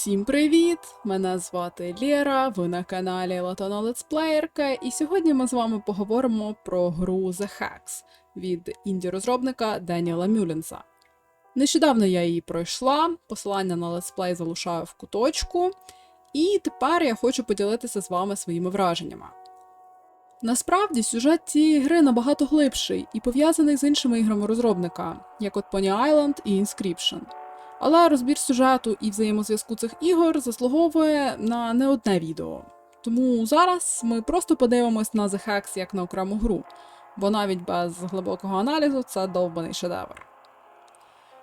Усім привіт! Мене звати Лєра, ви на каналі Латона Летсплеєрка, і сьогодні ми з вами поговоримо про гру The Hacks від інді-розробника Деніела Мюлінса. Нещодавно я її пройшла, посилання на летсплей залишаю в куточку, і тепер я хочу поділитися з вами своїми враженнями. Насправді сюжет цієї гри набагато глибший і пов'язаний з іншими іграми розробника, як от Pony Island і Inscription. Але розбір сюжету і взаємозв'язку цих ігор заслуговує на не одне відео. Тому зараз ми просто подивимось на The Hacks як на окрему гру, бо навіть без глибокого аналізу це довбаний шедевр.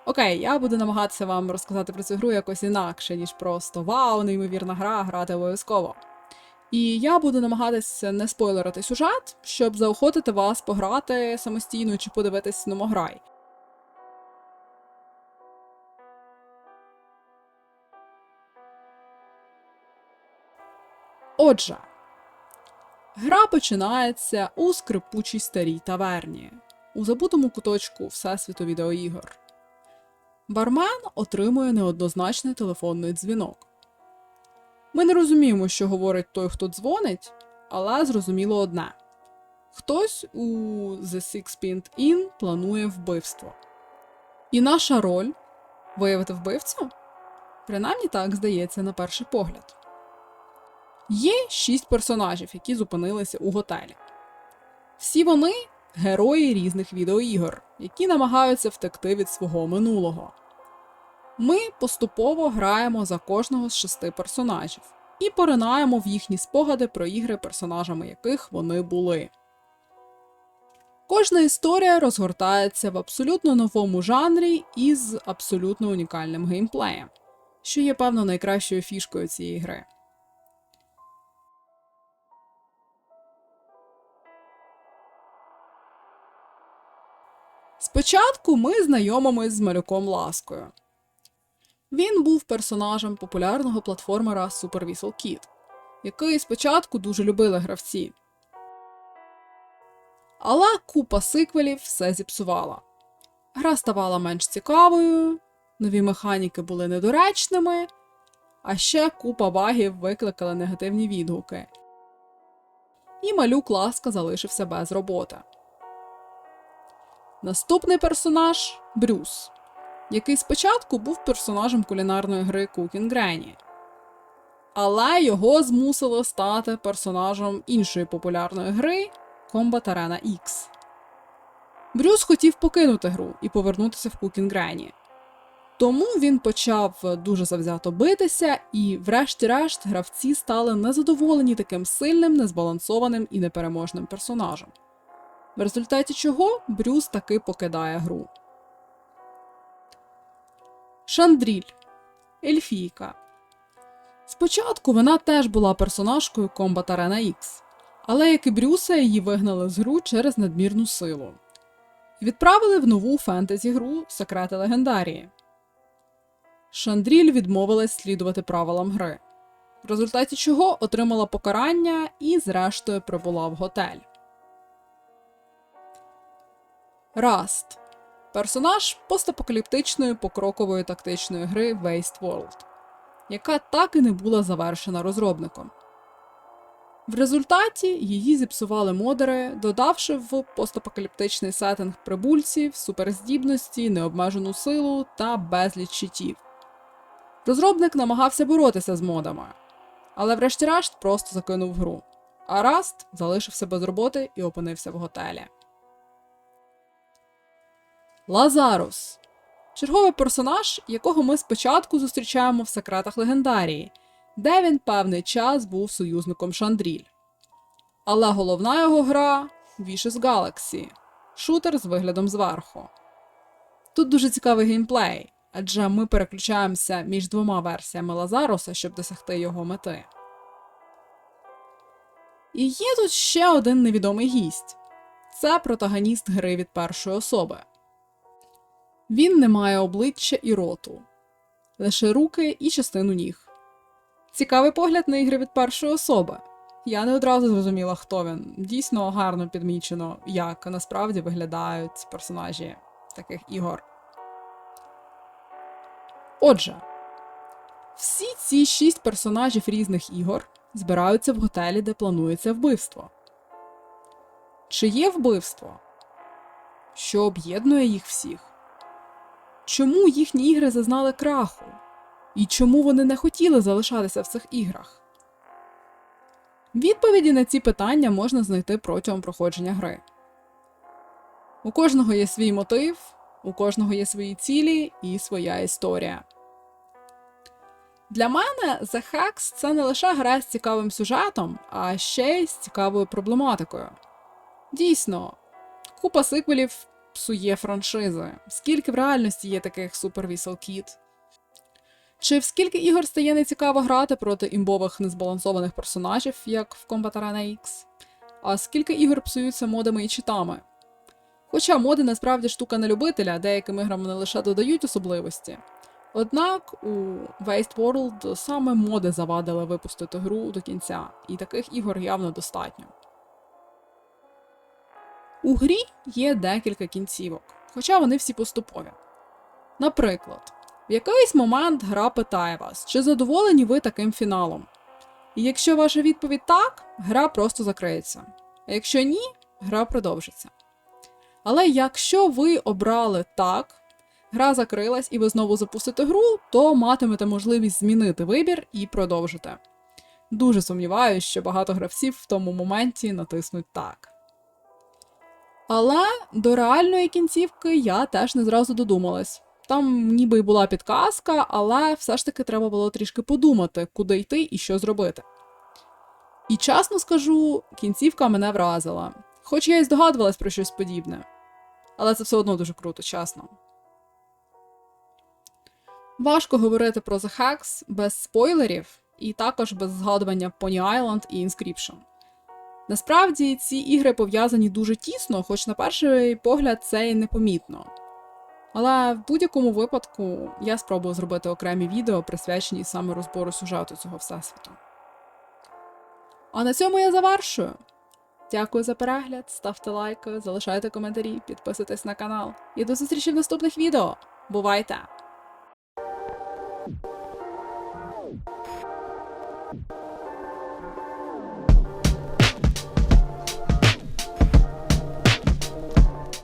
Окей, я буду намагатися вам розказати про цю гру якось інакше, ніж просто вау, неймовірна гра, грати обов'язково. І я буду намагатися не спойлерити сюжет, щоб заохотити вас пограти самостійно чи подивитись номограй. Отже, гра починається у скрипучій старій таверні, у забутому куточку Всесвіту відеоігор. Бармен отримує неоднозначний телефонний дзвінок. Ми не розуміємо, що говорить той, хто дзвонить, але зрозуміло одне: хтось у The Six Pint Inn планує вбивство. І наша роль виявити вбивцю? Принаймні так здається на перший погляд. Є шість персонажів, які зупинилися у готелі. Всі вони герої різних відеоігор, які намагаються втекти від свого минулого. Ми поступово граємо за кожного з шести персонажів і поринаємо в їхні спогади про ігри, персонажами яких вони були. Кожна історія розгортається в абсолютно новому жанрі із абсолютно унікальним геймплеєм, що є, певно, найкращою фішкою цієї гри. Спочатку ми знайомимось з малюком Ласкою. Він був персонажем популярного платформера Super Whistle Kid, який спочатку дуже любили гравці. Але купа сиквелів все зіпсувала. Гра ставала менш цікавою, нові механіки були недоречними, а ще купа багів викликали негативні відгуки. І малюк Ласка залишився без роботи. Наступний персонаж Брюс, який спочатку був персонажем кулінарної гри Cooking Granny. Але його змусило стати персонажем іншої популярної гри Combat Arena X. Брюс хотів покинути гру і повернутися в Cooking Granny. Тому він почав дуже завзято битися, і, врешті-решт, гравці стали незадоволені таким сильним, незбалансованим і непереможним персонажем в результаті чого Брюс таки покидає гру. Шандріль Ельфійка. Спочатку вона теж була персонажкою Combat Arena X, але як і Брюса, її вигнали з гру через надмірну силу. Відправили в нову фентезі гру Секрети Легендарії. Шандріль відмовилась слідувати правилам гри, в результаті чого отримала покарання і, зрештою, прибула в готель. Раст персонаж постапокаліптичної покрокової тактичної гри Waste World, яка так і не була завершена розробником. В результаті її зіпсували модери, додавши в постапокаліптичний сеттинг прибульців, суперздібності, необмежену силу та безліч щитів. Розробник намагався боротися з модами, але врешті-решт просто закинув гру. А Раст залишився без роботи і опинився в готелі. Лазарус черговий персонаж, якого ми спочатку зустрічаємо в секретах легендарії, де він певний час був союзником Шандріль. Але головна його гра Vicious Galaxy шутер з виглядом зверху. Тут дуже цікавий геймплей, адже ми переключаємося між двома версіями Лазаруса, щоб досягти його мети. І є тут ще один невідомий гість це протагоніст гри від першої особи. Він не має обличчя і роту, лише руки і частину ніг. Цікавий погляд на ігри від першої особи. Я не одразу зрозуміла, хто він. Дійсно гарно підмічено, як насправді виглядають персонажі таких ігор. Отже, всі Всі шість персонажів різних ігор збираються в готелі, де планується вбивство. Чи є вбивство? Що об'єднує їх всіх? Чому їхні ігри зазнали краху? І чому вони не хотіли залишатися в цих іграх? Відповіді на ці питання можна знайти протягом проходження гри. У кожного є свій мотив, у кожного є свої цілі і своя історія. Для мене The Hacks це не лише гра з цікавим сюжетом, а ще й з цікавою проблематикою. Дійсно, купа сиквелів псує франшизи. Скільки в реальності є таких Kid? Чи в скільки ігор стає нецікаво грати проти імбових незбалансованих персонажів, як в Combat Arena X? А скільки ігор псуються модами і читами? Хоча моди насправді штука не любителя, деяким іграм вони лише додають особливості. Однак у Waste World саме моди завадили випустити гру до кінця, і таких ігор явно достатньо. У грі є декілька кінцівок, хоча вони всі поступові. Наприклад, в якийсь момент гра питає вас, чи задоволені ви таким фіналом. І якщо ваша відповідь так, гра просто закриється. А якщо ні, гра продовжиться. Але якщо ви обрали так, гра закрилась і ви знову запустите гру, то матимете можливість змінити вибір і продовжити. Дуже сумніваюся, що багато гравців в тому моменті натиснуть так. Але до реальної кінцівки я теж не зразу додумалась. Там ніби й була підказка, але все ж таки треба було трішки подумати, куди йти і що зробити. І чесно скажу, кінцівка мене вразила, хоч я й здогадувалась про щось подібне. Але це все одно дуже круто, чесно. Важко говорити про The Hacks без спойлерів і також без згадування Pony Island і Inscription. Насправді ці ігри пов'язані дуже тісно, хоч на перший погляд це і непомітно. Але в будь-якому випадку я спробую зробити окремі відео, присвячені саме розбору сюжету цього всесвіту. А на цьому я завершую. Дякую за перегляд, ставте лайки, залишайте коментарі, підписуйтесь на канал. І до зустрічі в наступних відео. Бувайте!